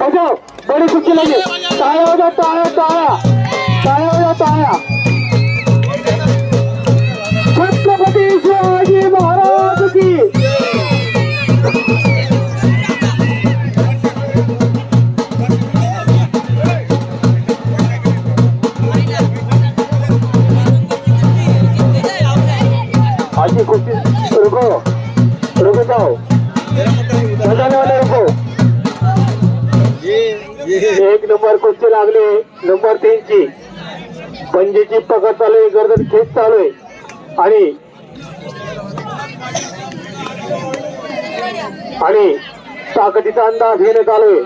बजाओ बडी खुशी लगी ताया हो जाओ ताया ताया ताया हो जाओ ताया छत्रपति शिवाजी महाराज की. आजी कुस्ती रुको. रुको जाओ. मैदान वाले रुको. एक नंबर कुस्ती लागले? नंबर तीन ची पंजेची पकड चालू आहे गर्दन खेच चालू आहे. आणि आणि ताकदीचा अंदाज घेण्यात आलोय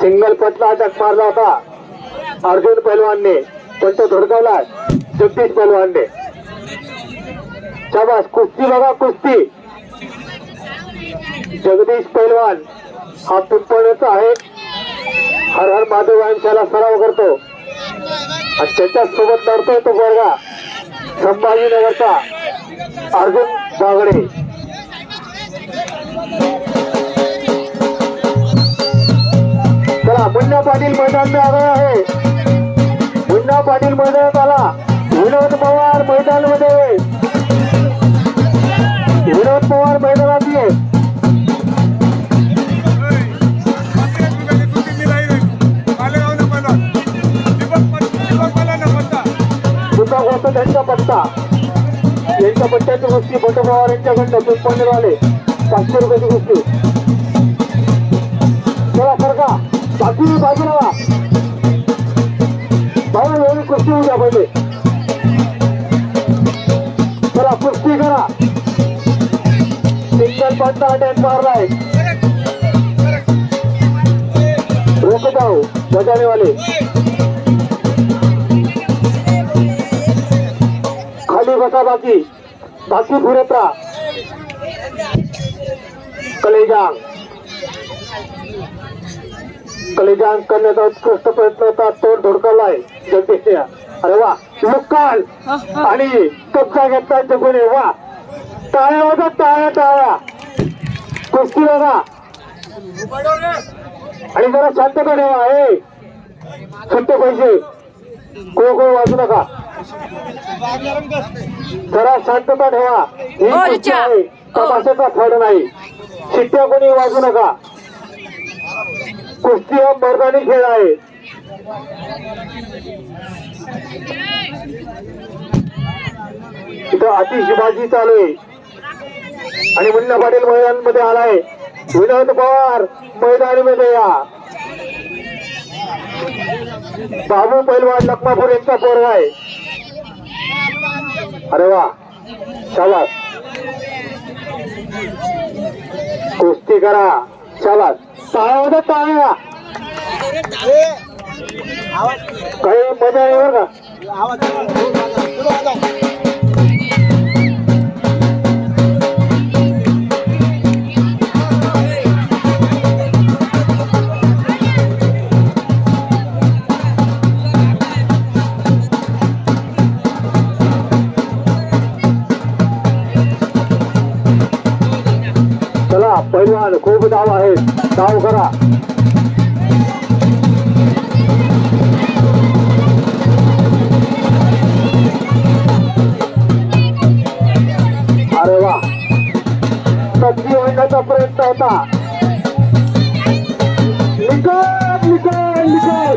सिंगल पटला अटक मारला होता. अर्जुन पैलवानने पण तो धडकवला. जगदीश पैलवानने. शाबास कुस्ती बघा कुस्ती. जगदीश पैलवान. हा पिंपळचा आहे. हर हर महादेव यांच्याला सराव करतो. आणि त्याच्या सोबत लढतोय तो वर्गा संभाजीनगरचा अर्जुन बागडे चला मुन्ना पाटील मैदान में आहे. मुन्ना पाटील मैदानात आला. विनोद पवार मैदानमध्ये दीपक त्यांचा पत्ता यांच्या पट्ट्याची कुस्ती बटू पवार यांच्याकडनं पिंपणवाले पाचशे रुपयाची गोष्टी चला सरका. बाकी बाजूला वा. भाऊ एवढी कुस्ती उद्या पहिले चला कुस्ती करा. सिंगल पट्टा अटॅक मारलाय. रोक जाओ बजाने वाले बसा बाकी. बाकी राहा कलेजांग कलेजांग करण्याचा उत्कृष्ट प्रयत्न होता. तोड धोडकवलाय. जगदीश अरे वा. लुक्काल आणि कब्जा घेतला जगुने वा. टाळ्या होता टाळ्या टाळ्या. कुस्ती बघा. आणि जरा शांतता ठेवा. हे सुट्टे पैसे. कोण कोण वाजू नका. जरा शांतता ठेवा. ही. आहे तमाशाचा फळ नाही. शिट्ट्या कोणी वाजू नका. कुस्ती हा मर्दानी खेळ आहे. इथं अतिशिबाजी चालू आहे. आणि मुन्ना पाटील मैदानामध्ये आलाय. विनोद पवार मैदानीमध्ये या बाबू पैलवान लखमापूर यांचा पोरगा आहे. अरे वा शाबास. कुस्ती करा शाबास. टाळ्या होत्या टाळ्या. काही मजा आहे बरं का? पैलवान खूप धाव आहे धाव करा अरे वा. संधी होण्याचा प्रयत्न होता. निकाल निकाल निकाल.